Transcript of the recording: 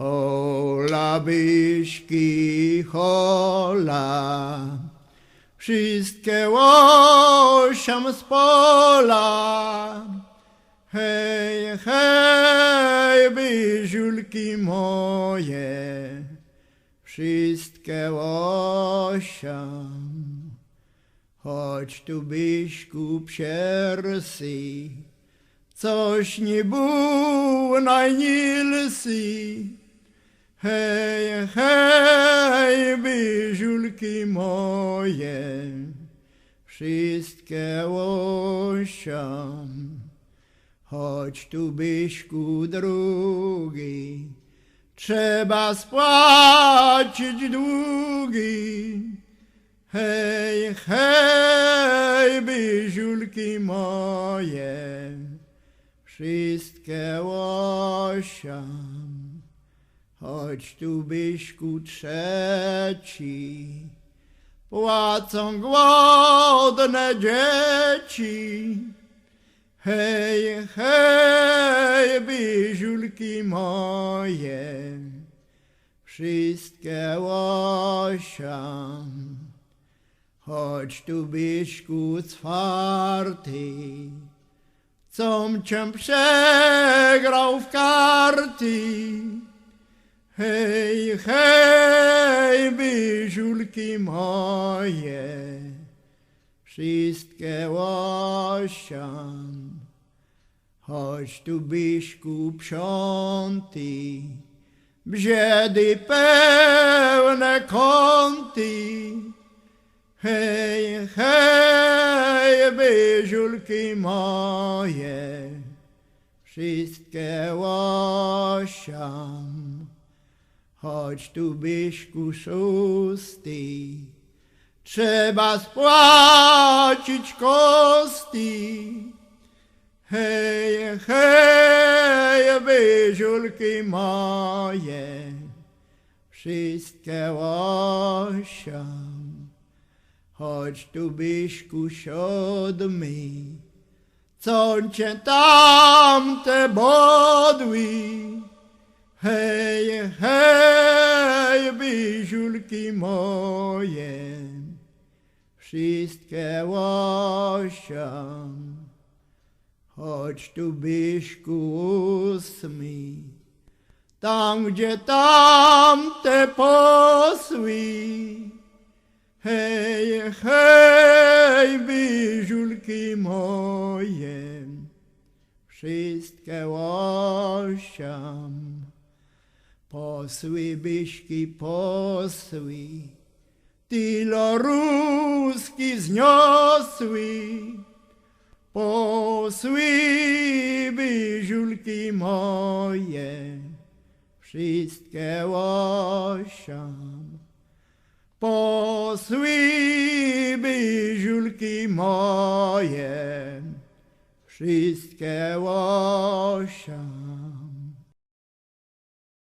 Hola byśki, hola, wszystkie łosiam z pola. Hej, hej, byziulki moje, wszystkie łosiam. Chodź tu byśku psiersy, coś nie było najnilsi. Hej, hej, byziulki moje, wszystkie łosiam. Chodź tu byśku drugi, trzeba spłacić długi. Hej, hej, byziulki moje, wszystkie łosiam. Chodź tu byśku trzeci, płacą głodne dzieci. Hej, hej, byziulki moje, wszystkie łosiam. Chodź tu byśku czwarty, com cię przegrał w karty. Hej, hej, byziulki moje, wszystkie łosiam. Chodź tu byśku piąty, bziedy pełne kąty. Hej, hej, byziulki moje, wszystkie łosiam. Chodź tu byśku szósty, trzeba spłacić koszty. Hej, hej, byziulki moje, wszystkie łosiam. Chodź tu byśku siódmy, co cię tamte bodły. Hej, hej, byziulki moje, wszystkie łosiam. Chodź tu byśku ósmy, tam gdzie tamte posły. Hej, hej, byziulki moje, wszystkie łosiam. Posły byśki, posły, ruski zniosły. Posły byziulki moje, wszystkie łosiam. Posły byziulki moje, wszystkie łosiam.